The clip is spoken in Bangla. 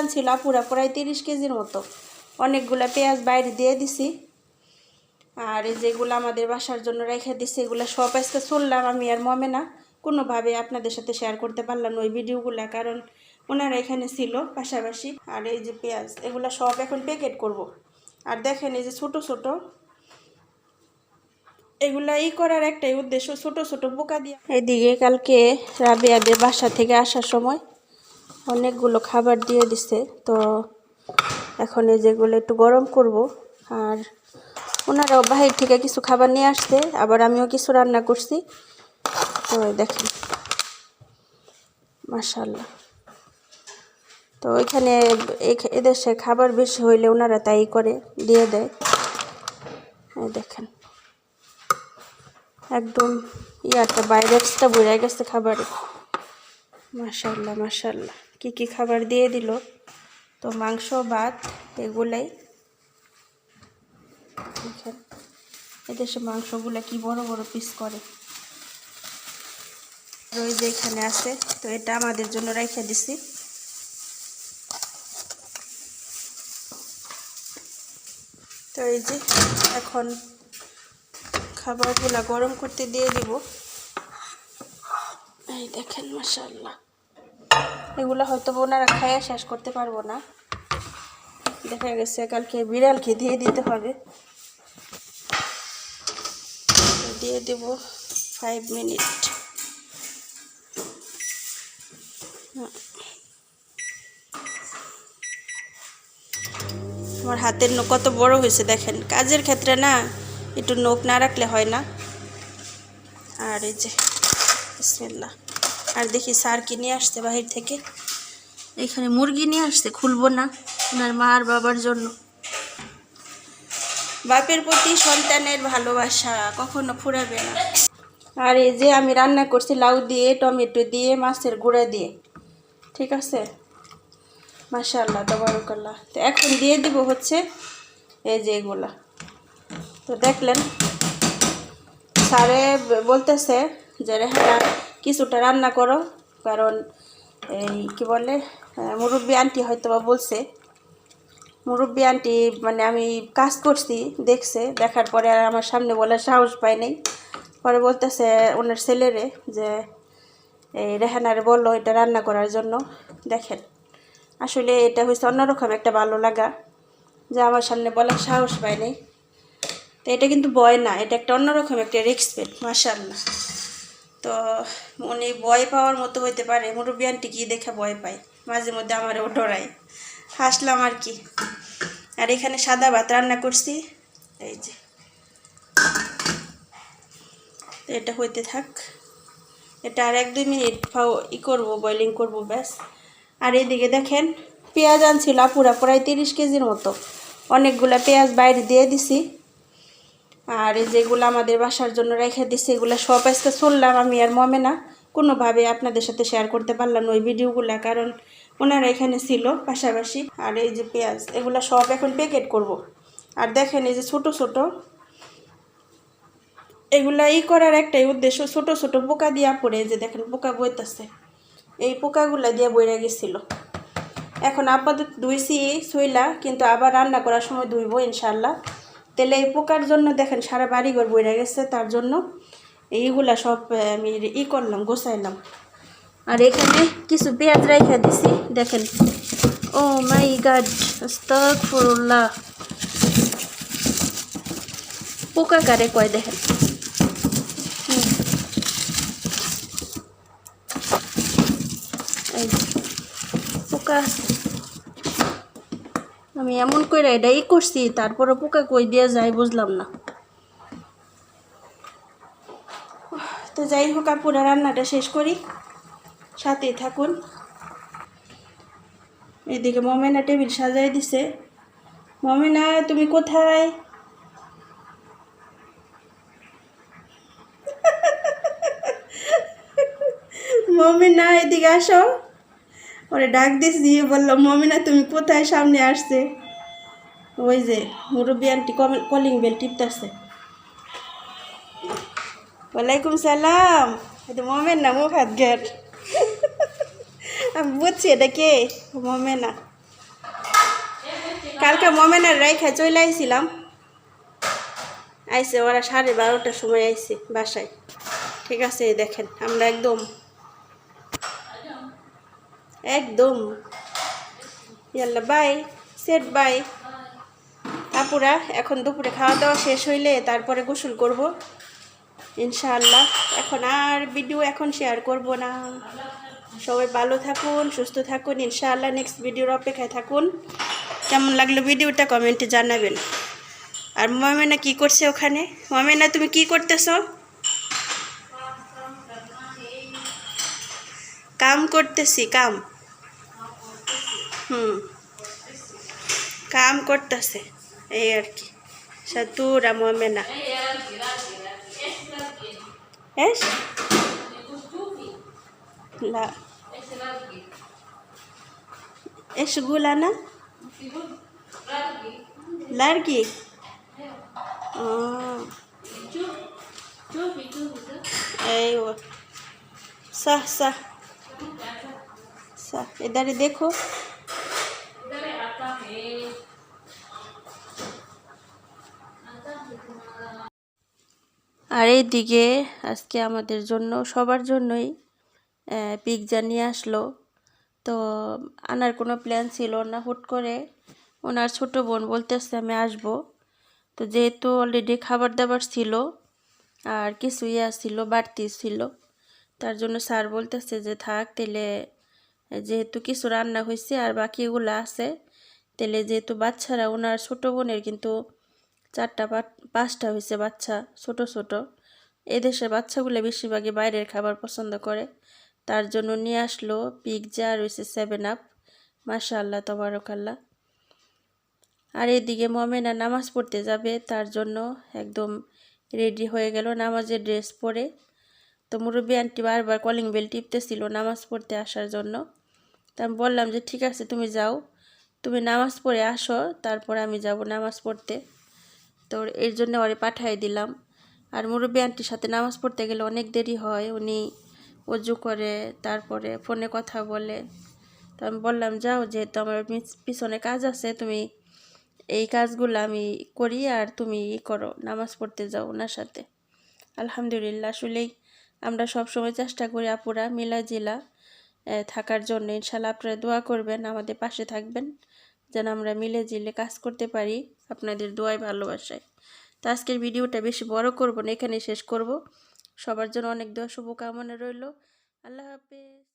আনছিল পুরা প্রায় তিরিশ কেজির মতো। অনেকগুলা পেঁয়াজ বাইরে দিয়ে দিছি। আর যেগুলো আমাদের বাসার জন্য রেখে দিছি, এগুলো সব আজকে চললাম, আমি আর মমে না। কোনোভাবে আপনাদের সাথে শেয়ার করতে পারলাম ওই ভিডিওগুলো, কারণ ওনারা এখানে ছিল পাশাপাশি। আর এই যে পেঁয়াজ, এগুলো সব এখন প্যাকেট করব। আর দেখেন এই যে ছোট ছোট, এগুলা ই করার একটাই উদ্দেশ্য ছোট ছোট পোকা দিয়ে। এদিকে কালকে রাবিয়াদের বাসা থেকে আসার সময় অনেকগুলো খাবার দিয়ে দিছে। তো এখন এই যেগুলো একটু গরম করব। আর ওনারাও বাহির থেকে কিছু খাবার নিয়ে আসছে, আবার আমিও কিছু রান্না করছি। তো দেখেন। মাশাল্লাহ তো ওইখানে এখ- এদেশে খাবার বেশি হইলে ওনারা তাই করে, দিয়ে দেয়। দেখেন। একদম ইয়াটা বাইরে বোঝা গেছে খাবারে। মাশাল্লাহ মাশাল্লাহ কি কি খাবার দিয়ে দিল? তো মাংস, ভাত এগুলাই। এদেশে মাংসগুলা কি বড় বড় পিস করে। ওই যে এখানে আছে, তো এটা আমাদের জন্য রেখে দিছি। তো এই যে এখন খাবারগুলা গরম করতে দিয়ে দিব। এই দেখেন মাশাল্লাহ এগুলো হয়তো ওনারা খাইয়া শেষ করতে পারব না। দেখা গেছে কালকে বিড়ালকে দিয়ে দিতে হবে। দিয়ে দেব ফাইভ মিনিট আমার হাতের নখ কত বড় হয়েছে দেখেন। কাজের ক্ষেত্রে না একটু নখ না রাখলে হয় না। আর এই যে, বিসমিল্লাহ। আর দেখি স্যার কি নিয়ে আসছে বাহির থেকে। এখানে মুরগি নিয়ে আসছে, খুলবো না ওনার মা আর বাবার জন্য। বাপের প্রতি সন্তানের ভালোবাসা কখনো ফুরাবে না। আর এই যে আমি রান্না করছি লাউ দিয়ে, টমেটো দিয়ে, মাছের গুঁড়া দিয়ে। ঠিক আছে? মাশাল্লাহ তবরকাল্লাহ। তো এখন দিয়ে দিব হচ্ছে এই যে এগুলা। তো দেখলেন, স্যারে বলতেছে যে, রেহানা কিছুটা রান্না করো। কারণ এই কী বলে মুরব্বি আন্টি হয়তো বা বলছে। মুরব্বি আন্টি মানে আমি কাজ করছি, দেখছে, দেখার পরে আর আমার সামনে বলার সাহস পায় নাই। পরে বলতেছে ওনার ছেলেরে যে, এই রেহানারে বলল এটা রান্না করার জন্য। দেখেন, আসলে এটা হচ্ছে অন্যরকম একটা ভালো লাগা, যে আমার সামনে বলার সাহস পায় নাই। তো এটা কিন্তু ভয় না, এটা একটা অন্যরকম একটা রেসপেক্ট মাশাল্লাহ তো উনি ভয় পাওয়ার মতো হইতে পারে। মুরব্বী আন্টি কি দেখে ভয় পায়। মাঝে মধ্যে আমারও ডরায়। হাসলাম আর কি। আর এখানে সাদা ভাত রান্না করছি। এই যে। এটা হইতে থাক। এটা আর এক দুই মিনিট ই করব বয়লিং করব, ব্যাস। আর এদিকে দেখেন, পেঁয়াজ আনছিল পুরা প্রায় তিরিশ কেজির মতো। অনেকগুলা পেঁয়াজ বাইরে দিয়ে দিছি। আর যেগুলো আমাদের বাসার জন্য রেখে দিছি, এগুলো সব আজকে চললাম, আমি আর মমে না। কোনোভাবে আপনাদের সাথে শেয়ার করতে পারলাম ওই ভিডিওগুলো, কারণ ওনারা এখানে ছিল পাশাপাশি। আর এই যে পেঁয়াজ, এগুলো সব এখন প্যাকেট করব। আর দেখেন এই যে ছোট ছোট, এগুলা ই করার একটাই উদ্দেশ্য, ছোট ছোট পোকা দিয়া পড়ে যে দেখেন পোকা বইতেছে। এই পোকাগুলা দিয়ে বইরা গেছিল। এখন আপাতত ধুইছি শুইলা কিন্তু আবার রান্না করার সময় ধুইবো ইনশাল্লাহ তাহলে এই পোকার জন্য দেখেন সারা বাড়িঘর বইরা গেছে, তার জন্য এইগুলা সব আমি ই করলাম, গোছাইলাম। আর এখানে কিছু পেঁয়াজ রেখে দিছি, দেখেন। ও মাই গাড, আস্তাগফিরুল্লাহ। পোকা কারে কয় দেখেন? পোকা আমি এমন করে এটাই করছি তারপরে পোকা কই দিয়ে যাই বুঝলাম না। তো যাই হোক আপুরা রান্নাটা শেষ করি। সাথেই থাকুন। এদিকে মমেনা টেবিল সাজাই দিছে। মমেনা, তুমি কোথায়? মমিনা, এদিকে আসো। ওরে ডাক দিস, দিয়ে বলল, মমিনা, তুমি কোথায়? সামনে আসছে। ওই যে মুরব্বী আন্টি কলিং বেল টিপতেছে। ওয়ালাইকুম সালাম। এটা মোমেন না হাত, ঘের। আমি বুঝছি এটা কে? মমেনা। কালকে মোমেনের রাইখা চলে আইছিলাম। আইসে ওরা সাড়ে বারোটার সময় আইসে বাসায়। ঠিক আছে দেখেন, আমরা একদম একদম। ইয়াল্লা বাই সেট বাই আপুরা, এখন দুপুরে খাওয়া দাওয়া শেষ হইলে তারপরে গোসল করব। ইনশাআল্লাহ, এখন আর ভিডিও এখন শেয়ার করব না। সবাই ভালো থাকুন, সুস্থ থাকুন। ইনশাআল্লাহ নেক্সট ভিডিওর অপেক্ষায় থাকুন। কেমন লাগল ভিডিওটা কমেন্টে জানাবেন। আর মমেনা কি করছে ওখানে? মমেনা তুমি কি করতেছো? কাম করতেছি, কাম। হুম। কাম করতেছে, এই আর কি। সাতুরা মোমেনা এস? না। এস গুলানা লার্গি? ও। ايوه صح صح صح اداري देखो আর এইদিকে আজকে আমাদের জন্য, সবার জন্যই পিৎজা নিয়ে আসলো। তো আনার কোনো প্ল্যান ছিল না, হুট করে ওনার ছোট বোন বলতেছে আমি আসব। তো যেহেতু অলরেডি খাবার দাবার ছিল, আর কিছু ইয়া ছিল বাড়তি ছিল, তার জন্য স্যার বলতেছে যে থাক তেলে যেহেতু কিছু রান্না হয়েছে আর বাকিগুলো আছে তেলে যেহেতু বাচ্চারা, ওনার ছোট বোনের কিন্তু চারটা পাঁচ- পাঁচটা হয়েছে বাচ্চা, ছোট ছোট। এদেশের বাচ্চাগুলো বেশিরভাগই বাইরের খাবার পছন্দ করে। তার জন্য নিয়ে আসলো পিৎজা আর হয়েছে সেভেন আপ মাশাআল্লাহ, তবারকাল্লাহ। আর এদিকে মমেনা নামাজ পড়তে যাবে, তার জন্য একদম রেডি হয়ে গেল নামাজের ড্রেস পরে। তো মুরব্বী আন্টি বারবার কলিং বেল টিপতেছিল নামাজ পড়তে আসার জন্য। তা আমি বললাম যে, ঠিক আছে, তুমি যাও। তুমি নামাজ পড়ে আসো, তারপর আমি যাব নামাজ পড়তে। তো এর জন্য ওরে পাঠাই দিলাম। আর মুরব্বী আন্টির সাথে নামাজ পড়তে গেলে অনেক দেরি হয়। উনি অজু করে, তারপরে ফোনে কথা বলে। তো আমি বললাম, যাও, যেহেতু আমার পিছ- পিছনে কাজ আছে, তুমি এই কাজগুলো আমি করি আর তুমি ই করো, নামাজ পড়তে যাও ওনার সাথে। আলহামদুলিল্লাহ, আসলেই আমরা সব সময় চেষ্টা করি আপুরা মিলা জিলা থাকার জন্য। ইনশাল্লাহ আপনারা দোয়া করবেন, আমাদের পাশে থাকবেন। যেন আমরা মিলে জিলে কাজ করতে পারি আপনাদের দোয়ায়, ভালোবাসায়। তো আজকের ভিডিওটা বেশি বড় করব না এখানে শেষ করব। সবার জন্য অনেক দোয়া, শুভকামনা রইল। আল্লাহ হাফেজ।